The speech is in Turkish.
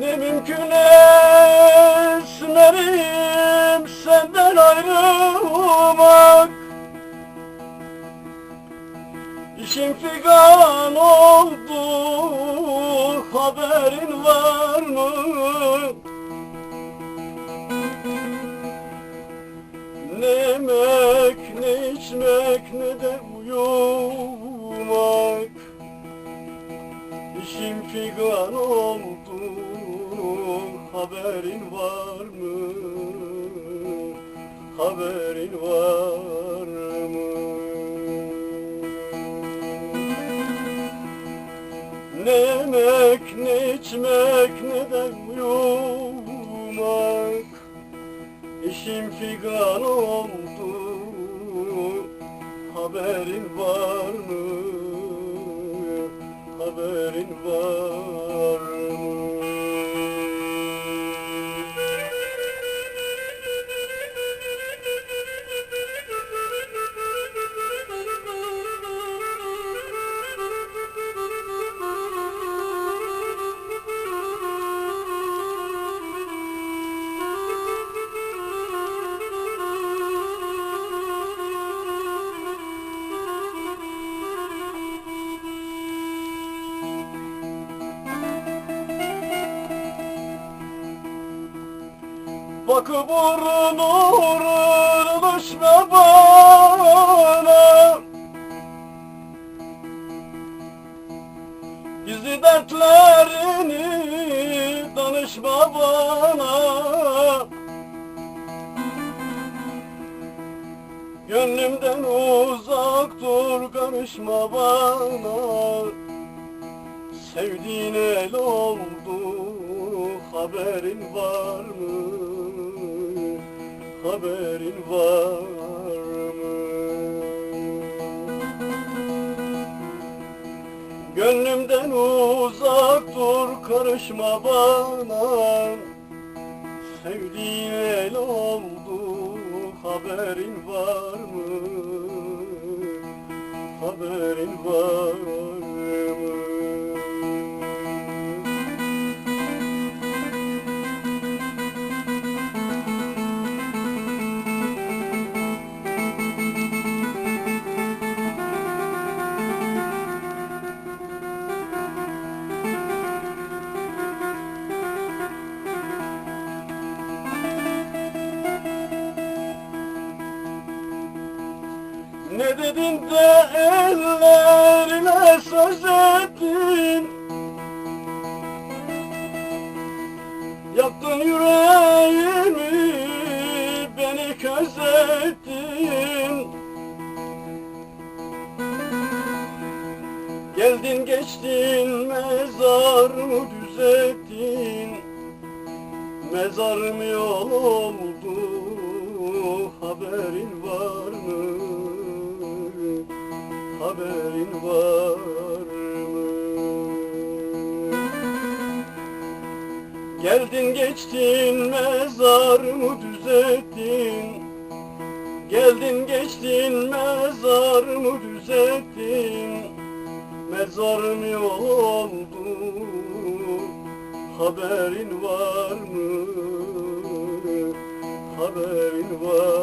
Ne mümkün esmerim senden ayrılmak. İşim figan oldu haberin var mı? Ne yemek ne içmek ne de uyumak. İşim figan oldu haberin var mı? Haberin var mı? Ne yemek ne içmek ne de uyumak İşim figan oldu Haberin var mı? Haberin var mı? Bakıp vurun vurun düşme bana. Gizli dertlerini danışma bana. Gönlümden uzak dur karışma bana. Sevdiğin el oldu haberin var mı? Haberin var mı? Gönlümden uzak dur karışma bana Sevdiğin el oldu haberin var mı? Haberin var mı? Ne dedin de ellerine söz ettin? Yaktın yüreğimi beni köz ettin. Geldin geçtin mezarımı düzelttin? Mezarım yol Geldin geçtin mezarımı düzelttin Geldin geçtin mezarımı düzelttin Mezarım oldu Haberin var mı? Haberin var